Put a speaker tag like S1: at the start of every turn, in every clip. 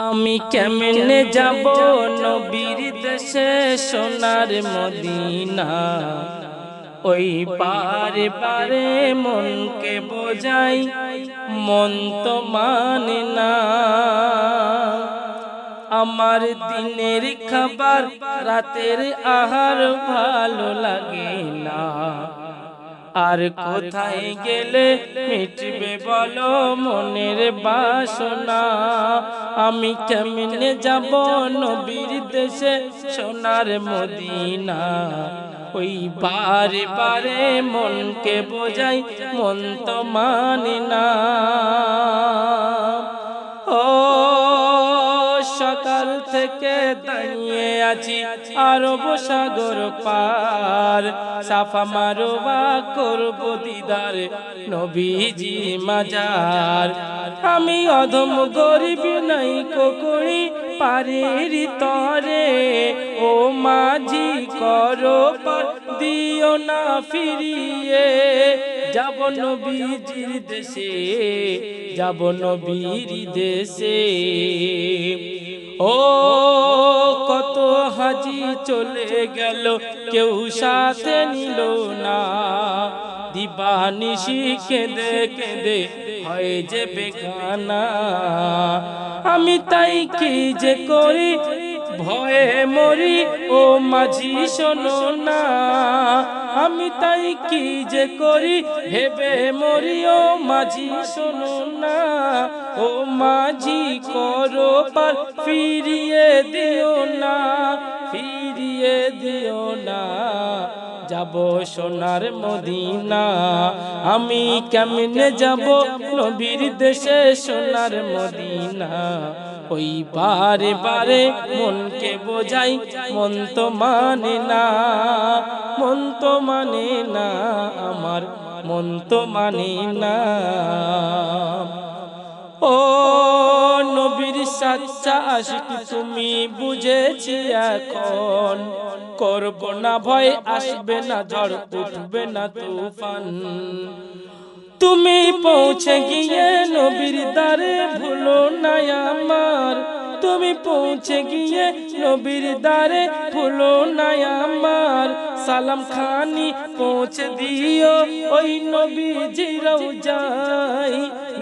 S1: আমি কেমনে যাব নবীর দেশে সোনার মদিনা? ওই পারে পারে মনকে বোঝাই মন তো মানে না। আমার দিনের খাবার রাতের আহার ভালো লাগে না। আর কোথায় গেলে মিটবে বলো মনের বাসনা? আমি কেমনে যাব নবীর দেশে, সোনার মদিনা? ওই বারে বারে মনকে বোঝাই মন তো মানে না। ও সকাল থেকে দাঁড়িয়ে আছি, আরব সাগর পার। সাফা মারো বা করব দিদার নবীজি মাজার। আমি অধম গরিব নাই করি পারের তরে। ও মাঝি করো পার, দিও না ফিরিয়ে। যাব নবীজির দেশে, যাব নবীর দেশে। ও কত হাজি চলে গেল, কেউ সাথে নিল না। দিবানিশি কেঁদে কেঁদে হয় যে বেগানা। আমি তাই কি যে করি? ভয়ে মরি, ও মাঝি, শোনো না। আমি তাই কি যে করি, ভেবে মরি, ও মাঝি, শোনো না। ও মাঝি, করো পার, ফিরিয়ে দিও যাব সোনার মদিনা। আমি কেমনে যাব নবীর দেশে সোনার মদিনা? ওই বারে বারে মনকে বোঝাই, মন তো মানে না, মন তো মানে না, আমার মন তো মানে না। ও আশিক তুমি বুঝেছি এখন। করব না ভয়, আসবে না ঝড়, উঠবে না তুফান। তুমি পৌঁছে গিয়ে নবীর দ্বারে ভুলো না আমার। তুমি পৌঁছে গিয়ে নবীর দ্বারে ভুলো না আমার। সালাম খানি পৌঁছে দিও ওই নবীজিরাও যাই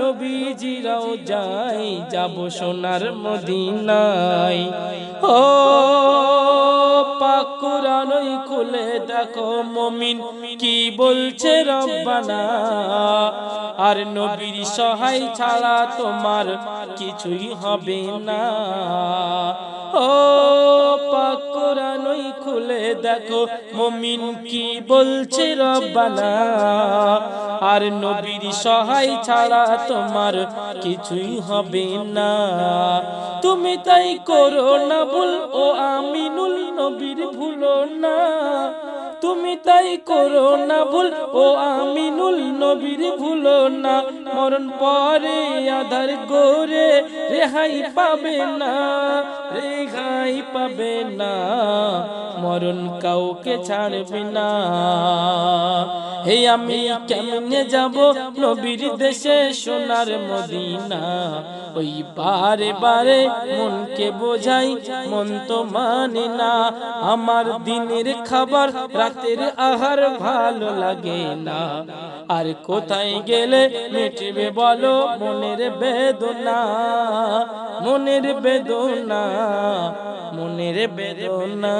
S1: নবীজিরাও যাই, যাব সোনার মদিনায়। ও পাকুরানই খুলে দেখো মমিন, কি বলছে রব্বানা? আর নবীর সহায় ছাড়া তোমার কিছুই হবে না। ও পাকুরানই খুলে দেখো, মমিন কি বলছে রব্বানা? আর নবীর সহায় ছাড়া তোমার কিছুই হবে না। তুমি তাই করো না ভুল, ও আমিনুল নবীর ভুলো না। তুমি তাই করো না ভুল, ও আমিনুল নবীর ভুলো না। মরণ পরে আধার গোরে রেহাই পাবে না, রেহাই পাবে না, মরণ কাউকে ছাড়বে না। হে, আমি কেমনে যাব নবীর দেশে, সোনার মদিনা? ওই বারে বারে মনকে বোঝাই, মন তো মানে না। আমার দিনের খাবার রাতের আহার ভালো লাগে না। আর কোথায় গেলে মিটবে বলো মনের বেদনা? মনের বেদনা মনের বেদনা।